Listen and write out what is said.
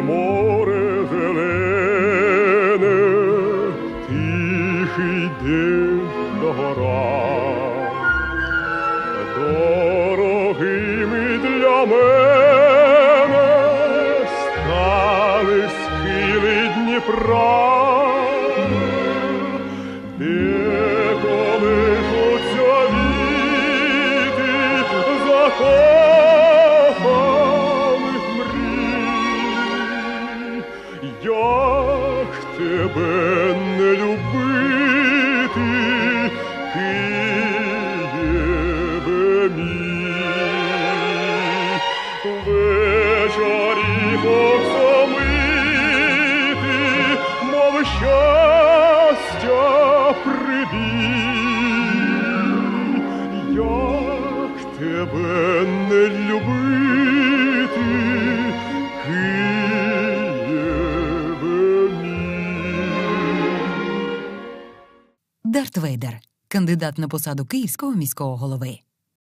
море зелене, тихий день догора. Дорогими для мене стали схили Дніпра, де колишуться віти закоханих Як тебе не любити, Києве мій, вечорі оксамити, мов щастя прибій. Як тебе не любити, Дарт Вейдер, кандидат на посаду київського міського голови.